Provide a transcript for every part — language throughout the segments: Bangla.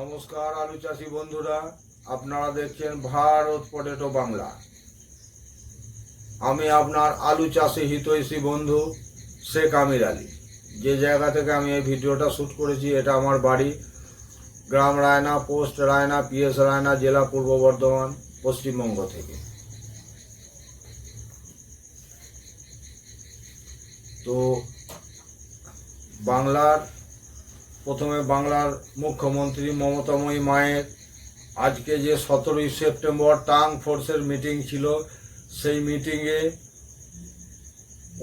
নমস্কার আলু চাষি বন্ধুরা, আপনারা দেখছেন ভারত পটেটো বাংলা। আমি আপনার আলু চাষি হিতৈষী বন্ধু শেখ আমির আলী। যে জায়গা থেকে আমি এই ভিডিওটা শ্যুট করেছি, এটা আমার বাড়ি। গ্রাম রায়না, পোস্ট রায়না, পিএস রায়না, জেলা পূর্ব বর্ধমান, পশ্চিমবঙ্গ থেকে। তো বাংলার প্রথমে বাংলার মুখ্যমন্ত্রী মমতাময়ী মায়ের আজকে যে সতেরোই সেপ্টেম্বর টাং ফোর্সের মিটিং ছিল, সেই মিটিংয়ে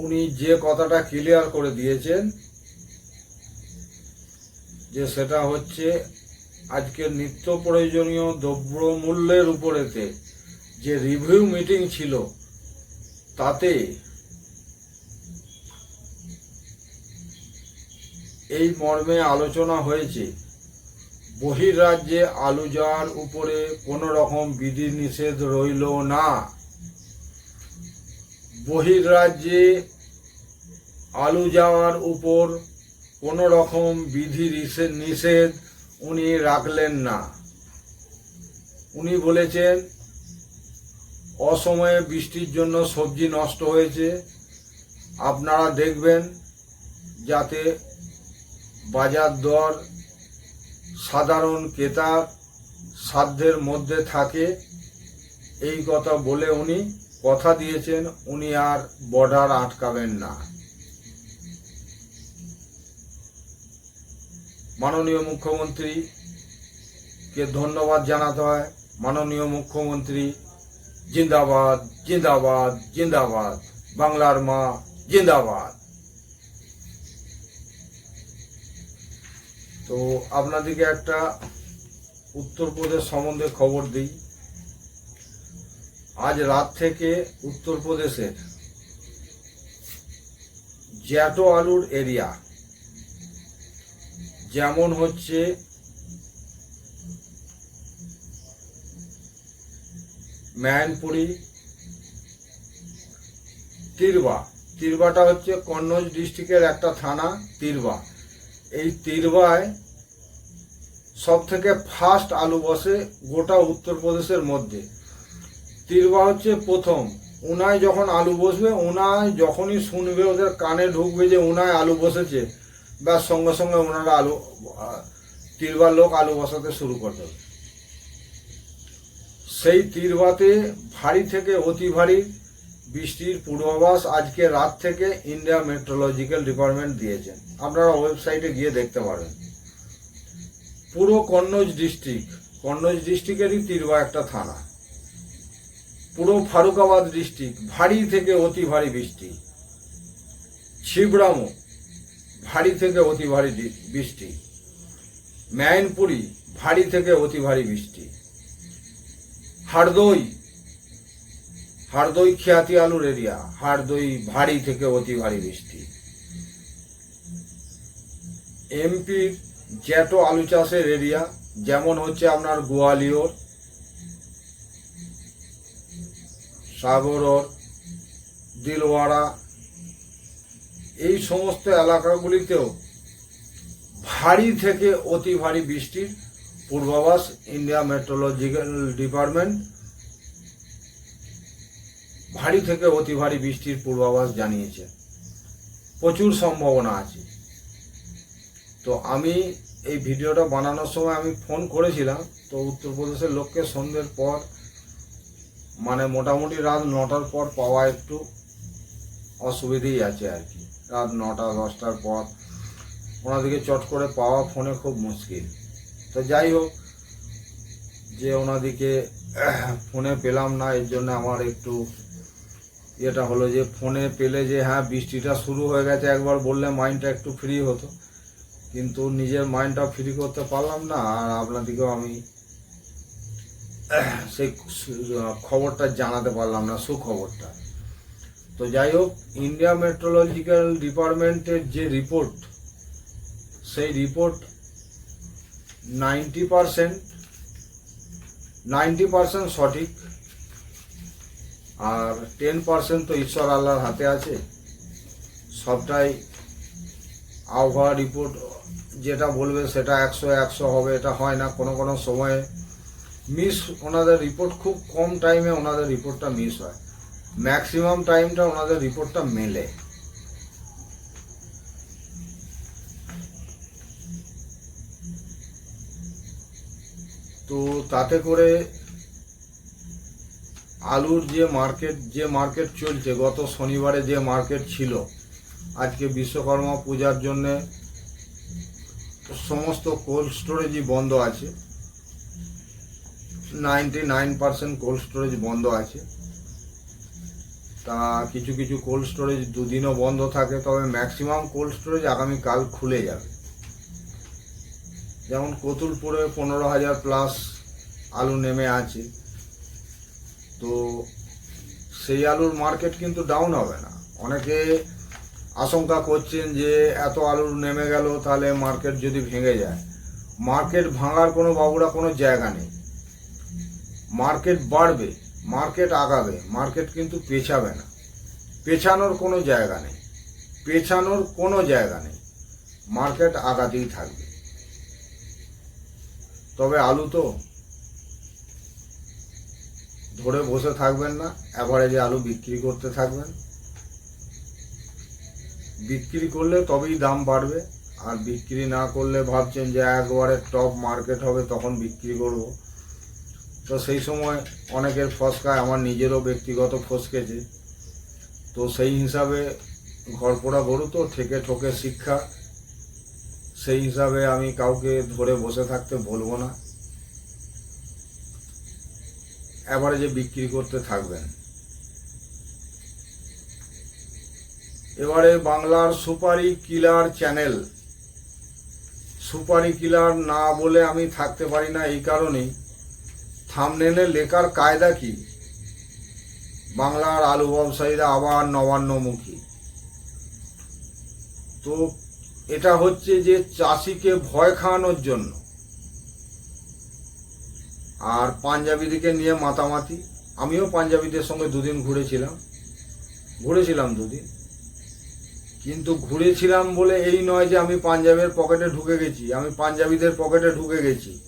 উনি যে কথাটা ক্লিয়ার করে দিয়েছেন, যে সেটা হচ্ছে আজকে নিত্য প্রয়োজনীয় দ্রব্য মূল্যের উপরেতে যে রিভিউ মিটিং ছিল, তাতে এই মর্মে আলোচনা হয়েছে। বহির্রাজ্যে আলু যাওয়ার উপরে কোনো রকম বিধি নিষেধ রইল না। বহির্রাজ্যে আলু যাওয়ার উপর কোনো রকম বিধি নিষেধ উনি রাখলেন না। উনি বলেছেন, অসময়ে বৃষ্টির জন্য সবজি নষ্ট হয়েছে। আপনারা দেখবেন যাতে বাজার দর সাধারণ ক্রেতার সাধ্যের মধ্যে থাকে। এই কথা বলে উনি কথা দিয়েছেন, উনি আর বর্ডার আটকাবেন না। মাননীয় মুখ্যমন্ত্রীকে ধন্যবাদ জানাতে হয়। মাননীয় মুখ্যমন্ত্রী, জিন্দাবাদ জিন্দাবাদ জিন্দাবাদ, বাংলার মা, জিন্দাবাদ। তো আপনাদেরকে একটা উত্তরপ্রদেশ সম্বন্ধে খবর দিই। আজ রাত থেকে উত্তরপ্রদেশের জ্যাটো আলুর এরিয়া যেমন হচ্ছে ম্যানপুরি, তিরবা। তিরবাটা হচ্ছে কন্নৌজ ডিস্ট্রিক্টের একটা থানা, তিরবা। এই তিরবায় সব থেকে ফার্স্ট আলু বসে গোটা উত্তরপ্রদেশের মধ্যে। তিরবা হচ্ছে প্রথম। উনায় যখন আলু বসবে উনায় যখনই শুনবে ওদের কানে ঢুকবে যে উনায় আলু বসেছে, ব্যাস সঙ্গে সঙ্গে ওনারা আলু, তিরবার লোক আলু বসাতে শুরু করে দেবে। সেই তিরবাতে ভারী থেকে অতি ভারী বৃষ্টির পূর্বাভাস আজকে রাত থেকে ইন্ডিয়া মেট্রোলজিক্যাল ডিপার্টমেন্ট দিয়েছেন। আপনারা ওয়েবসাইটে গিয়ে দেখতে পারেন। পুরো কন্নজ ডিস্ট্রিক্ট, কন্নজ ডিস্ট্রিক্টেরই তিরবা একটা থানা। পুরো ফারুকাবাদ ডিস্ট্রিক্ট, ভারী থেকে অতি ভারী বৃষ্টি। ছিবড়ামো, ভারী থেকে অতি ভারী বৃষ্টি। ম্যানপুরি, ভারী থেকে অতি ভারী বৃষ্টি। হারদই হারদই খিয়াতি আলুর এরিয়া, হারদই ভারী থেকে অতি ভারী বৃষ্টি এমপির জ্যাটো আলু চাষের এরিয়া, যেমন হচ্ছে আপনার গোয়ালিয়র, সাগরর, দিলওয়াড়া, এই সমস্ত এলাকাগুলিতেও ভারী থেকে অতি ভারী বৃষ্টির পূর্বাভাস ইন্ডিয়া মেট্রোলজিক্যাল ডিপার্টমেন্ট ভারী থেকে অতি ভারী বৃষ্টির পূর্বাভাস জানিয়েছে। প্রচুর সম্ভাবনা আছে। তো আমি এই ভিডিওটা বানানোর সময় আমি ফোন করেছিলাম, তো উত্তরপ্রদেশের লোককে সন্ধ্যের পর মানে মোটামুটি রাত নটার পর পাওয়া একটু অসুবিধেই আছে আর কি। রাত নটা, দশটার পর ওনাদেরকে চট করে পাওয়া ফোনে খুব মুশকিল। তো যাই হোক, যে ওনাদিকে ফোনে পেলাম না, এর জন্য আমার একটু ইয়েটা হলো যে ফোনে পেলে যে হ্যাঁ বৃষ্টিটা শুরু হয়ে গেছে, একবার বললে মাইন্ডটা একটু ফ্রি হতো। কিন্তু নিজের মাইন্ডটা ফ্রি করতে পারলাম না, আর আপনাদেরকেও আমি সেই খবরটা জানাতে পারলাম না, সুখবরটা। তো যাই হোক ইন্ডিয়া মেট্রোলজিক্যাল ডিপার্টমেন্টের যে রিপোর্ট সেই report ninety percent ninety percent সঠিক। আর টেন পারসেন্ট তো ঈশ্বর আল্লাহর হাতে আছে। সবটাই আবহাওয়া রিপোর্ট যেটা বলবে সেটা একশো একশো হবে, এটা হয় না কোনো কোনো সময়ে। মিস ওনাদের রিপোর্ট খুব কম টাইমে ওনাদের রিপোর্টটা মিস হয়। ম্যাক্সিমাম টাইমটা ওনাদের রিপোর্টটা মেলে। তো তাতে করে আলুর যে মার্কেট যে মার্কেট চলছে, গত শনিবারে যে মার্কেট ছিল, আজকে বিশ্বকর্মা পূজার জন্য সমস্ত কোল্ড স্টোরেজই বন্ধ আছে। Ninety nine percent cold storage বন্ধ আছে। তা কিছু কিছু কোল্ড স্টোরেজ দুদিনও বন্ধ থাকে, তবে ম্যাক্সিমাম কোল্ড স্টোরেজ আগামীকাল খুলে যাবে। যেমন কতুলপুরে পনেরো হাজার প্লাস আলু নেমে আছে। তো সেই আলুর মার্কেট কিন্তু ডাউন হবে না। অনেকে আশঙ্কা করছেন যে এত আলু নেমে গেল, তাহলে মার্কেট যদি ভেঙে যায়। মার্কেট ভাঙার কোনো বাবুরা কোনো জায়গা নেই। মার্কেট বাড়বে মার্কেট আগাবে মার্কেট কিন্তু পেছাবে না। পেছানোর কোনো জায়গা নেই। পেছানোর কোনো জায়গা নেই। মার্কেট আগাতেই থাকবে। তবে আলু তো ধরে বসে থাকবেন না অ্যাভারেজে আলু বিক্রি করতে থাকবেন। বিক্রি করলে তবেই দাম বাড়বে, আর বিক্রি না করলে ভাবছেন যে একবারে টপ মার্কেট হবে, তখন বিক্রি করব। তো সেই সময় অনেকের ফসকায়, আমার নিজেরও ব্যক্তিগত ফসকেছে। তো সেই হিসাবে ঘর ঘরপোড়া গরু তো ঠেকে ঠোকে শিক্ষা। সেই হিসাবে আমি কাউকে ধরে বসে থাকতে বলব না। অ্যাভারেজে বিক্রি করতে থাকবেন। এবারে বাংলার সুপারি কিলার চ্যানেল। সুপারি কিলার না বলে আমি থাকতে পারি না এই কারণেই। থামনেলে লেখার কায়দা কি? বাংলার আলু ব্যবসায়ীরা আবার নবান্নমুখী। তো এটা হচ্ছে যে চাষিকে ভয় খাওয়ানোর জন্য। আর পাঞ্জাবিদিকে নিয়ে মাতামাতি। আমিও পাঞ্জাবিদের সঙ্গে দুদিন ঘুরেছিলাম। ঘুরেছিলাম দুদিন। কিন্তু ঘুরেছিলাম বলে এই নয় যে আমি পাঞ্জাবের পকেটে ঢুকে গেছি, আমি পাঞ্জাবিদের পকেটে ঢুকে গেছি।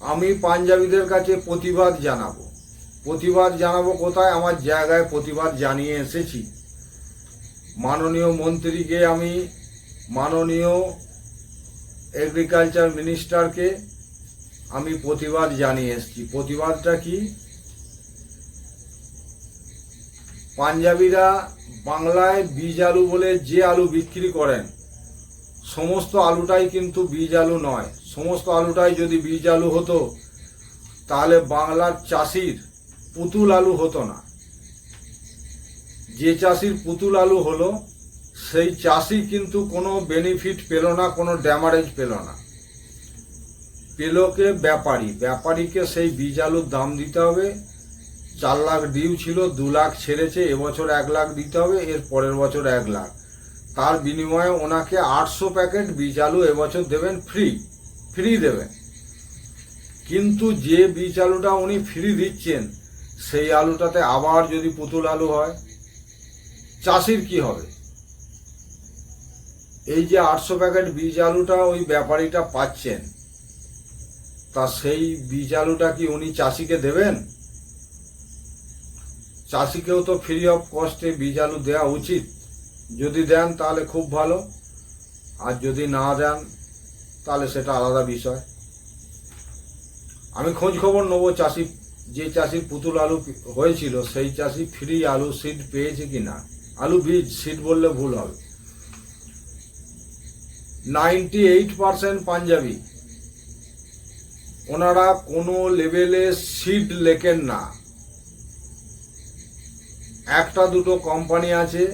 আমি পাঞ্জাবিদের কাছে প্রতিবাদ জানাব। প্রতিবাদ জানাব কোথায়? আমার জায়গায় প্রতিবাদ জানিয়ে এসেছি। মাননীয় মন্ত্রীকে আমি, মাননীয় এগ্রিকালচার মিনিস্টারকে আমি প্রতিবাদ জানিয়ে এসেছি। প্রতিবাদটা কি? পাঞ্জাবিরা বাংলায় বীজ আলু বলে যে আলু বিক্রি করেন, সমস্ত আলুটাই কিন্তু বীজ আলু নয়। সমস্ত আলুটাই যদি বীজ আলু হতো, তাহলে বাংলার চাষির পুতুল আলু হতো না। যে চাষির পুতুল আলু হলো, সেই চাষি কিন্তু কোনো বেনিফিট পেল না, কোনো ড্যামারেজ পেল না। পেলোকে ব্যাপারী। ব্যাপারীকে সেই বীজ আলুর দাম দিতে হবে। চার লাখ ডিউ ছিল, দু লাখ ছেড়েছে, এবছর এক লাখ দিতে হবে, এর পরের বছর এক লাখ। তার বিনিময়ে ওনাকে আটশো প্যাকেট বীজ আলু এবছর দেবেন ফ্রি ফ্রি দেবেন। কিন্তু যে বীজ আলুটা উনি ফ্রি দিচ্ছেন, সেই আলুটাতে আবার যদি পুতুল আলু হয়, চাষির কি হবে? এই যে আটশো প্যাকেট বীজ আলুটা ওই ব্যাপারীটা পাচ্ছেন তা সেই বীজ আলুটা কি উনি চাষিকে দেবেন? চাষিকেও তো ফ্রি অফ কস্টে বীজ আলু দেওয়া উচিত। যদি দেন তাহলে খুব ভালো, আর যদি না দেন তাহলে সেটা আলাদা বিষয়। আমি খোঁজ খবর নেব চাষি, যে চাষির পুতুল আলু হয়েছিল, সেই চাষি ফ্রি আলু সিড পেয়েছে কি না? আলু বীজ সিড বললে ভুল হবে। Ninety eight percent Punjabi. ওনারা কোনো লেভেলে সিড লেখেন না। একটা দুটো কোম্পানি আছে,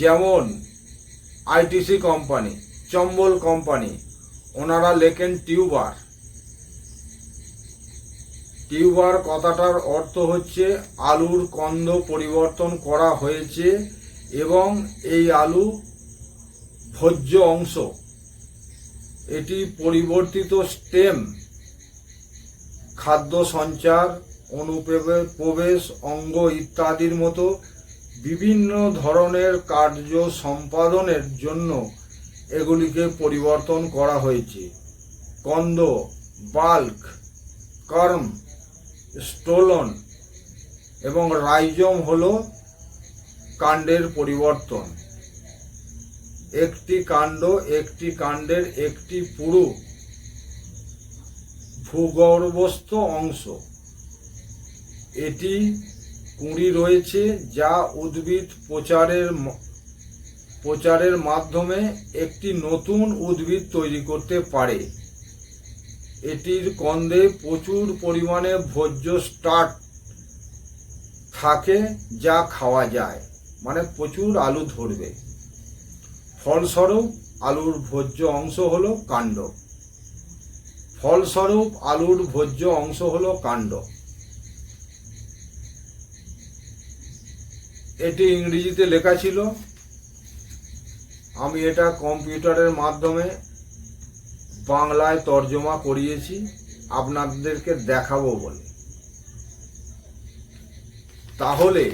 যেমন আইটিসি কোম্পানি, চম্বল কোম্পানি, ওনারা লেখেন টিউবার। টিউবার কথাটার অর্থ হচ্ছে আলুর কন্দ পরিবর্তন করা হয়েছে এবং এই আলু ভোজ্য অংশ। এটি পরিবর্তিত স্টেম, খাদ্য সঞ্চার, অনুপ্রবেশ, প্রবেশ, অঙ্গ ইত্যাদির মতো বিভিন্ন ধরনের কার্য সম্পাদনের জন্য এগুলিকে পরিবর্তন করা হয়েছে। কন্দ বাল্ক, কর্ম, স্টোলন এবং রাইজম হল কাণ্ডের পরিবর্তন। একটি কাণ্ড, একটি কাণ্ডের একটি পুরু ভূগর্ভস্থ অংশ। এটি কুঁড়ি রয়েছে যা উদ্ভিদ প্রচারের প্রচারের মাধ্যমে একটি নতুন উদ্ভিদ তৈরি করতে পারে। এটির কন্দে প্রচুর পরিমাণে ভোজ্য স্টার্ট থাকে যা খাওয়া যায় মানে প্রচুর আলু ধরবে। ফলস্বরূপ আলুর ভোজ্য অংশ হলো কাণ্ড। ফলস্বরূপ আলুর ভোজ্য অংশ হলো কাণ্ড। এটি ইংরেজিতে লেখা ছিল, আমি এটা কম্পিউটারের মাধ্যমে বাংলায় তর্জমা করিয়েছি, আপনাদেরকে দেখাবো বলে। তাহলে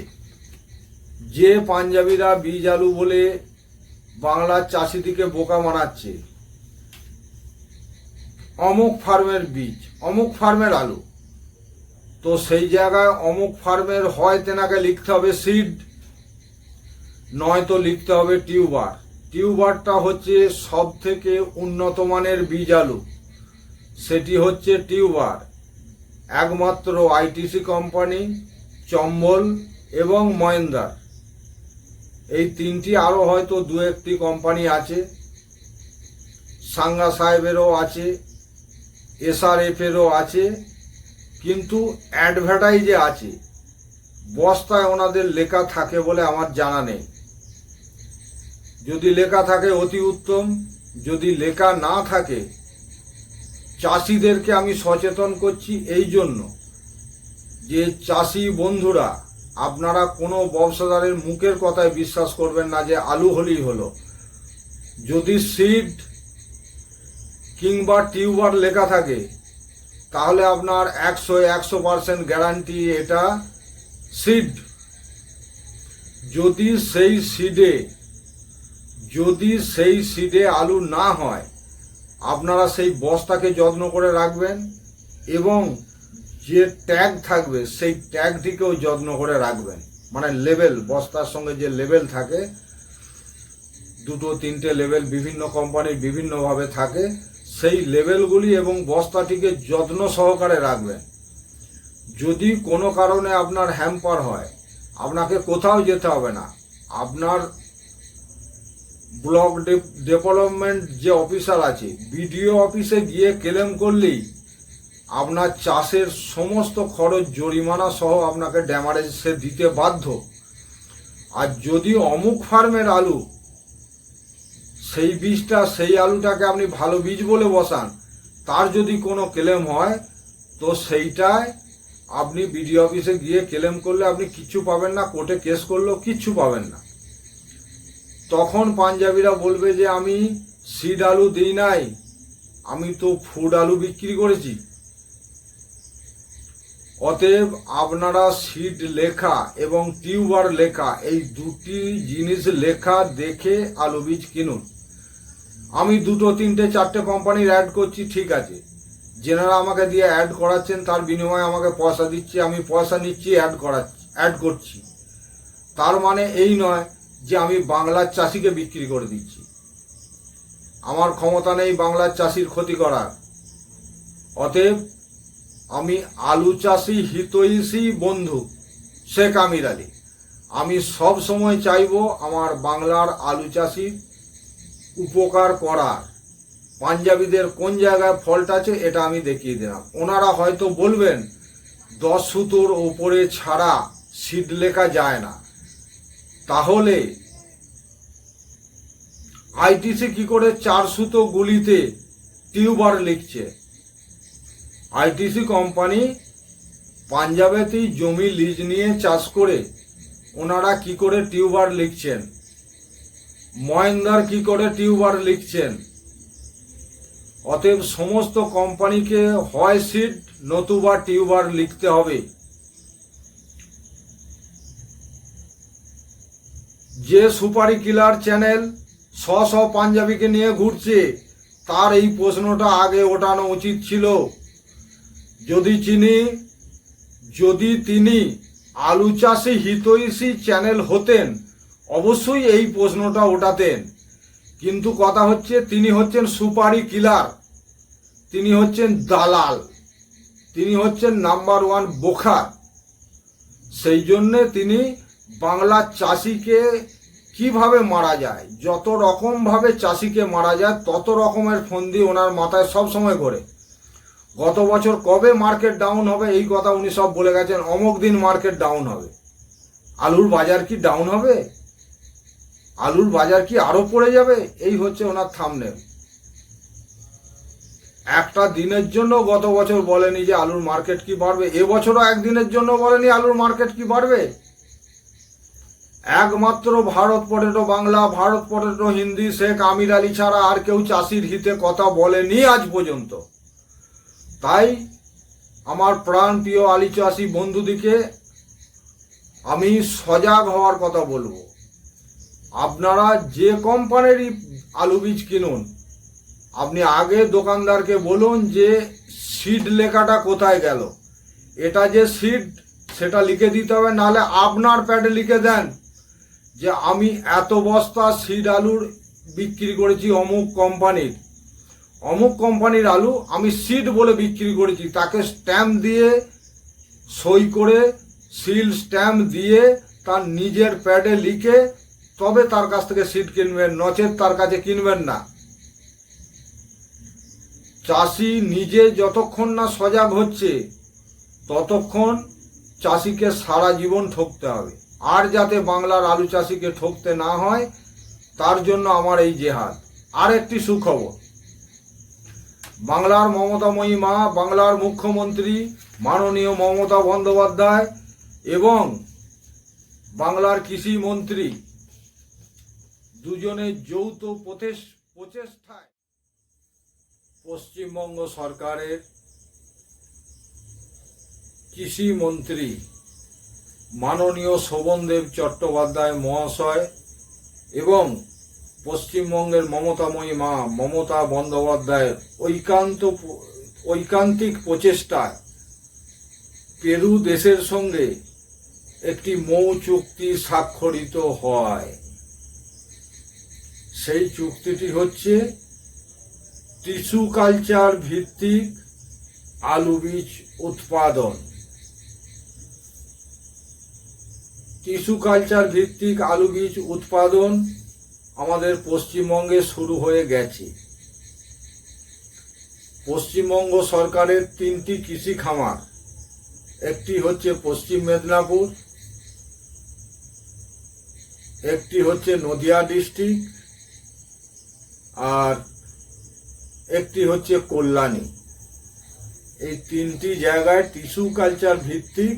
যে পাঞ্জাবিরা বীজ আলু বলে বাংলার চাষিদিকে বোকা বানাচ্ছে। অমুক ফার্মের বীজ, অমুক ফার্মের আলু। তো সেই জায়গায় অমুক ফার্মের হয় তেনাকে লিখতে হবে সিড, নয়তো লিখতে হবে টিউবার। টিউবারটা হচ্ছে সব থেকে উন্নত মানের বীজ আলু। সেটি হচ্ছে টিউবার। একমাত্র আইটিসি কোম্পানি, চম্বল এবং মহেন্দার। এই তিনটি আরও হয়তো দু একটি কোম্পানি আছে। সাঙ্গা সাহেবেরও আছে, এসআরএফেরও আছে, কিন্তু অ্যাডভার্টাইজে আছে। বস্তায় ওনাদের লেখা থাকে বলে আমার জানা নেই। যদি লেখা থাকে অতি উত্তম, যদি লেখা না থাকে, চাষিদেরকে আমি সচেতন করছি এই জন্য যে চাষি বন্ধুরা আপনারা কোনো ব্যবসাদারের মুখের কথায় বিশ্বাস করবেন না যে আলু হলেই হলো। যদি সিড কিংবা টিউবার লেখা থাকে, তাহলে আপনার একশো একশো পার্সেন্ট গ্যারান্টি এটা সিড। যদি সেই সিডে, যদি সেই সিডে আলু না হয়, আপনারা সেই বস্তাকে যত্ন করে রাখবেন এবং যে ট্যাগ থাকবে, সেই ট্যাগটিকেও যত্ন করে রাখবেন। মানে লেভেল বস্তার সঙ্গে যে লেভেল থাকে, দুটো, তিনটে লেভেল বিভিন্ন কোম্পানির বিভিন্নভাবে থাকে, সেই লেভেলগুলি এবং বস্তাটিকে যত্ন সহকারে রাখবেন। যদি কোনো কারণে আপনার হ্যাম্পার হয়, আপনাকে কোথাও যেতে হবে না। আপনার ব্লক ডেভেলপমেন্ট যে অফিসার আছে বিডিও অফিসে গিয়ে ক্লেম করলেই আপনার চাষের সমস্ত খরচ জরিমানা সহ আপনাকে ড্যামারেজ সে দিতে বাধ্য। আর যদি অমুক ফার্মের আলু, সেই বীজটা, সেই আলুটাকে আপনি ভালো বীজ বলে বসান, তার যদি কোনো ক্লেম হয়, তো সেইটায় আপনি বিডিও অফিসে গিয়ে ক্লেম করলে আপনি কিচ্ছু পাবেন না, কোর্টে কেস করলেও কিচ্ছু পাবেন না। তখন পাঞ্জাবিরা বলবে যে, আমি সিড আলু দিই নাই, আমি তো ফুড আলু বিক্রি করেছি। অতএব আপনারা সিড লেখা এবং টিউবার লেখা, এই দুটি জিনিস লেখা, দেখে আলু বীজ কিনুন। আমি দুটো, তিনটে, চারটে কোম্পানির অ্যাড করছি, ঠিক আছে। যেনারা আমাকে দিয়ে অ্যাড করাচ্ছেন, তার বিনিময়ে আমাকে পয়সা দিচ্ছে, আমি পয়সা নিচ্ছি অ্যাড করাচ্ছি অ্যাড করছি। তার মানে এই নয় যে আমি বাংলার চাষিকে বিক্রি করে দিচ্ছি। আমার ক্ষমতা নেই বাংলার চাষির ক্ষতি করার। অতএব আমি আলু চাষি হিতৈষী বন্ধু শেখ আমির আলী। আমি সব সময় চাইব আমার বাংলার আলু চাষির উপকার করার। পাঞ্জাবিদের কোন জায়গায় ফল্ট আছে এটা আমি দেখিয়ে দিলাম। ওনারা হয়তো বলবেন, দশ সুতোর ওপরে ছাড়া সিট লেখা যায় না। তাহলে আইটিসি কি করে চার সুতো গুলিতে টিউবার লিখছে? আইটিসি কোম্পানি পাঞ্জাবেতেই জমি লিজ নিয়ে চাষ করে ওনারা কি করে টিউবার লিখছেন? মহেন্দার কি করে টিউবার লিখছেন? অতএব সমস্ত কোম্পানিকে হয় সিট, নতুবা টিউবার লিখতে হবে। যে সুপারি কিলার চ্যানেল শ শ পাঞ্জাবিকে নিয়ে ঘুরছে, তার এই প্রশ্নটা আগে ওঠানো উচিত ছিল। যদি চিনি, যদি তিনি আলু চাষি হিতৈষী চ্যানেল হতেন, অবশ্যই এই প্রশ্নটা ওঠাতেন। কিন্তু কথা হচ্ছে, তিনি হচ্ছেন সুপারি কিলার, তিনি হচ্ছেন দালাল, তিনি হচ্ছেন নাম্বার ওয়ান বোখার। সেই জন্যে তিনি বাংলার চাষিকে কীভাবে মারা যায়, যত রকমভাবে চাষিকে মারা যায়, তত রকমের ফন্দি ওনার মাথায় সব সময় করে গত বছর কবে মার্কেট ডাউন হবে এই কথা উনি সব বলে গেছেন, অমুক দিন মার্কেট ডাউন হবে। আলুর বাজার কি ডাউন হবে? আলুর বাজার কি আরও পড়ে যাবে? এই হচ্ছে ওনার থামনেল একটা দিনের জন্য গত বছর বলেনি যে আলুর মার্কেট কি বাড়বে, এবছরও একদিনের জন্য বলেনি আলুর মার্কেট কি বাড়বে। একমাত্র ভারত পটেটো বাংলা, ভারত পটেটো হিন্দি, শেখ, আমির আলী ছাড়া আর কেউ চাষির হিতে কথা বলেনি আজ পর্যন্ত। তাই আমার প্রাণ প্রিয় আলী চাষি বন্ধুদিকে আমি সজাগ হওয়ার কথা বলব। আপনারা যে কোম্পানিরই আলু বীজ কিনুন, আপনি আগে দোকানদারকে বলুন যে সিড লেখাটা কোথায় গেল। এটা যে সিড সেটা লিখে দিতে হবে, নাহলে আপনার প্যাডে লিখে দেন যে আমি এত বস্তা সিড আলুর বিক্রি করেছি অমুক কোম্পানির। অমুক কোম্পানির আলু আমি সিড বলে বিক্রি করেছি, তাকে স্ট্যাম্প দিয়ে, সই করে সিল স্ট্যাম্প দিয়ে, তার নিজের প্যাডে লিখে, তবে তার কাছ থেকে সিট কিনবেন, নচেত তার কাছে কিনবেন না। চাষি নিজে যতক্ষণ না সজাগ হচ্ছে, ততক্ষণ চাষিকে সারা জীবন ঠকতে হবে। আর যাতে বাংলার আলু চাষিকে ঠকতে না হয়, তার জন্য আমার এই জেহাদ। আর একটি সুখবর বাংলার মমতাময়ী মা বাংলার মুখ্যমন্ত্রী, মাননীয় মমতা বন্দ্যোপাধ্যায় এবং বাংলার কৃষি মন্ত্রী দুজনের যৌথ প্রচেষ- প্রচেষ্টায় পশ্চিমবঙ্গ সরকারের কৃষি মন্ত্রী মাননীয় শোভনদেব চট্টোপাধ্যায় মহাশয় এবং পশ্চিমবঙ্গের মমতাময়ী মা, মমতা বন্দ্যোপাধ্যায়ের ঐকান্ত ঐকান্তিক প্রচেষ্টায় পেরু দেশের সঙ্গে একটি মৌ চুক্তি স্বাক্ষরিত হয়। সেই চুক্তিটি হচ্ছে টিস্যু কালচার ভিত্তিক আলু বীজ উৎপাদন। টিস্যু কালচার ভিত্তিক আলু বীজ উৎপাদন আমাদের পশ্চিমবঙ্গে শুরু হয়ে গেছে। পশ্চিমবঙ্গ সরকারের তিনটি কৃষি খামার। একটি হচ্ছে পশ্চিম মেদিনীপুর, একটি হচ্ছে নদিয়া ডিস্ট্রিক্ট, আর একটি হচ্ছে কল্যাণী। এই তিনটি জায়গায় টিস্যু কালচার ভিত্তিক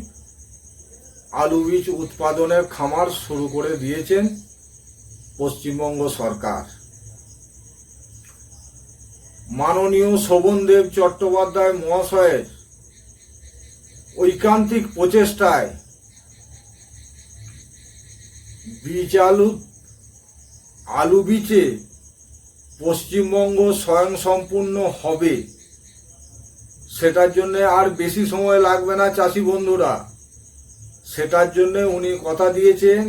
আলু বীজ উৎপাদনের খামার শুরু করে দিয়েছেন। পশ্চিমবঙ্গ সরকার। মাননীয় শোভনদেব চট্টোপাধ্যায় মহাশয়ের ঐকান্তিক প্রচেষ্টায় বীজ আলু আলু বীজে পশ্চিমবঙ্গ স্বয়ংসম্পূর্ণ হবে। সেটার জন্য আর বেশি সময় লাগবে না, চাষি বন্ধুরা। সেটার জন্য উনি কথা দিয়েছেন।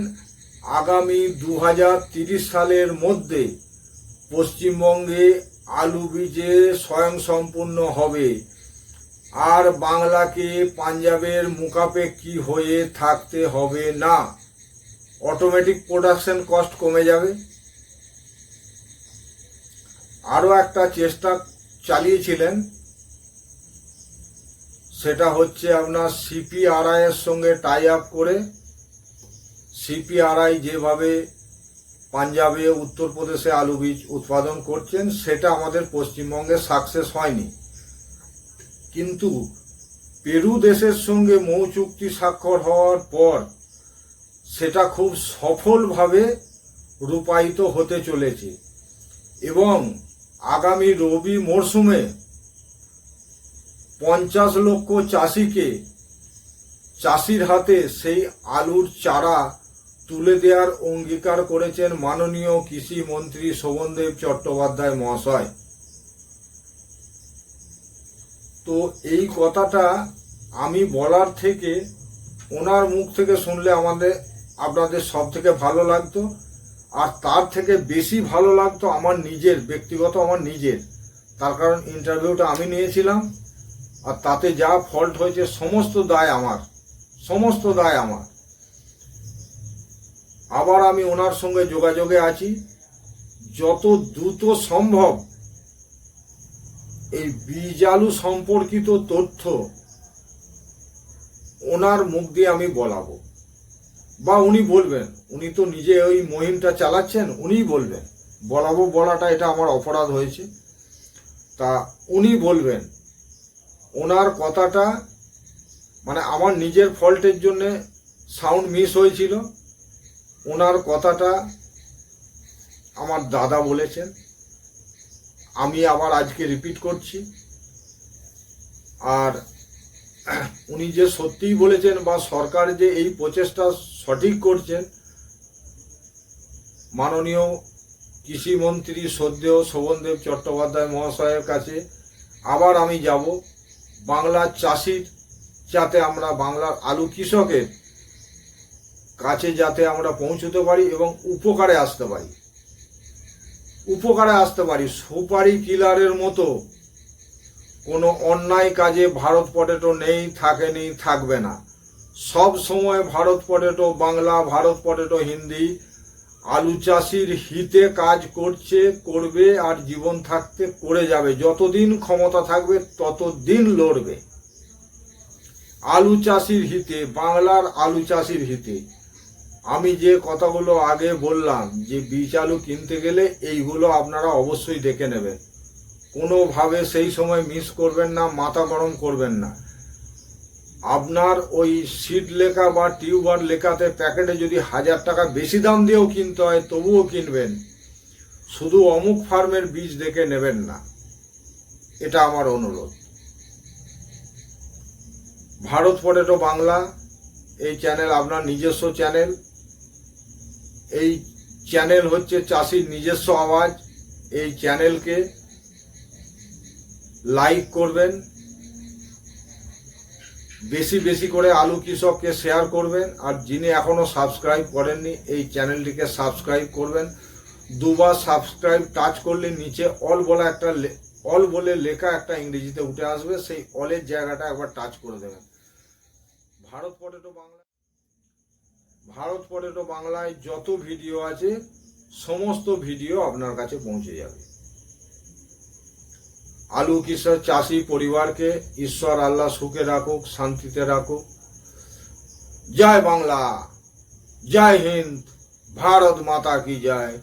আগামী দু সালের মধ্যে পশ্চিমবঙ্গে আলু বীজে স্বয়ংসম্পূর্ণ হবে। আর বাংলাকে পাঞ্জাবের মুখাপেক্ষি হয়ে থাকতে হবে না? অটোমেটিক প্রোডাকশন কস্ট কমে যাবে। আরও একটা চেষ্টা চালিয়েছিলেন। সেটা হচ্ছে আপনার সিপিআরআই এর সঙ্গে টাই আপ করে সিপিআরআই যেভাবে পাঞ্জাবে উত্তরপ্রদেশে আলু বীজ উৎপাদন করছেন, সেটা আমাদের পশ্চিমবঙ্গে সাকসেস হয়নি। কিন্তু পেরু দেশের সঙ্গে মৌ চুক্তি স্বাক্ষর হওয়ার পর সেটা খুব সফলভাবে রূপায়িত হতে চলেছে এবং আগামী রবি মরশুমে পঞ্চাশ লক্ষ চাষিকে চাষির হাতে সেই আলুর চারা তুলে দেওয়ার অঙ্গীকার করেছেন মাননীয় কৃষি মন্ত্রী শোভনদেব চট্টোপাধ্যায় মহাশয়। তো এই কথাটা আমি বলার থেকে, ওনার মুখ থেকে শুনলে আমাদের, আপনাদের সব থেকে ভালো লাগতো। আর তার থেকে বেশি ভালো লাগতো আমার নিজের, ব্যক্তিগত আমার নিজের। তার কারণ ইন্টারভিউটা আমি নিয়েছিলাম, আর তাতে যা ফল্ট হয়েছে, সমস্ত দায় আমার। সমস্ত দায় আমার। আবার আমি ওনার সঙ্গে যোগাযোগে আছি। যত দ্রুত সম্ভব এই বীজ আলু সম্পর্কিত তথ্য ওনার মুখ দিয়ে আমি বলাবো। বা উনি বলবেন, উনি তো নিজে ওই মহিমটা চালাচ্ছেন, উনিই বলবেন। বলাবো বলাটা, এটা আমার অপরাধ হয়েছে। তা উনি বলবেন, ওনার কথাটা মানে আমার নিজের ফল্টের জন্যে সাউন্ড মিস হয়েছিল। ওনার কথাটা আমার দাদা বলেছেন। আমি আবার আজকে রিপিট করছি। আর উনি যে সত্যিই বলেছেন বা সরকার যে এই প্রচেষ্টা সঠিক করছেন, মাননীয় কৃষিমন্ত্রী সদ্যেয় শোভনদেব চট্টোপাধ্যায় মহাশয়ের কাছে আবার আমি যাব। বাংলার চাষির যাতে আমরা বাংলার আলু কৃষকের কাছে যাতে আমরা পৌঁছতে পারি এবং উপকারে আসতে পারি। উপকারে আসতে পারি। সুপারি কিলারের মতো কোনো অন্যায় কাজে ভারত পটেটো নেই, থাকেনি, থাকবে না। সব সময় ভারত পটেটো বাংলা, ভারত পটেটো হিন্দি। আলু চাষির হিতে কাজ করছে, করবে আর জীবন থাকতে করে যাবে। যতদিন ক্ষমতা থাকবে, ততদিন লড়বে। আলু চাষির হিতে, বাংলার আলু চাষির হিতে। আমি যে কথাগুলো আগে বললাম, যে বীজ আলু কিনতে গেলে এইগুলো আপনারা অবশ্যই দেখে নেবেন। কোনোভাবে সেই সময় মিস করবেন না, মাথা গরম করবেন না। আপনার ওই সিট লেখা বা টিউবার লেখাতে প্যাকেটে যদি হাজার টাকা বেশি দাম দিয়েও কিনতে হয়, তবুও কিনবেন। শুধু অমুক ফার্মের বীজ দেখে নেবেন না। এটা আমার অনুরোধ। ভারত পটেটো বাংলা, এই চ্যানেল আপনার নিজস্ব চ্যানেল। এই চ্যানেল হচ্ছে চাষির নিজস্ব আওয়াজ। এই চ্যানেলকে লাইক করবেন। বেশি বেশি করে আলু কৃষককে শেয়ার করবেন। আর যিনি এখনও সাবস্ক্রাইব করেননি, এই চ্যানেলটিকে সাবস্ক্রাইব করবেন। দুবার সাবস্ক্রাইব টাচ করলে নিচে অল বলা একটা অল বলে লেখা একটা ইংরেজিতে উঠে আসবে। সেই অলের জায়গাটা একবার টাচ করে দেবেন। ভারত পটেটো বাংলা ভারত পটেটো বাংলায় যত ভিডিও আছে, সমস্ত ভিডিও আপনার কাছে পৌঁছে যাবে। আলু কৃষক চাষি পরিবারকে ঈশ্বর আল্লাহ সুখে রাখুক, শান্তিতে রাখুক। জয় বাংলা, জয় হিন্দ, ভারত মাতা কি জয়।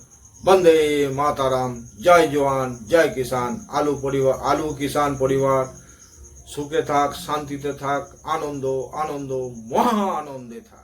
বন্দে মাতারাম, জয় জওয়ান, জয় কিষান আলু পরিবার, আলু কিষান পরিবার, সুখে থাক, শান্তিতে থাক, আনন্দ আনন্দ, মহা আনন্দে থাক।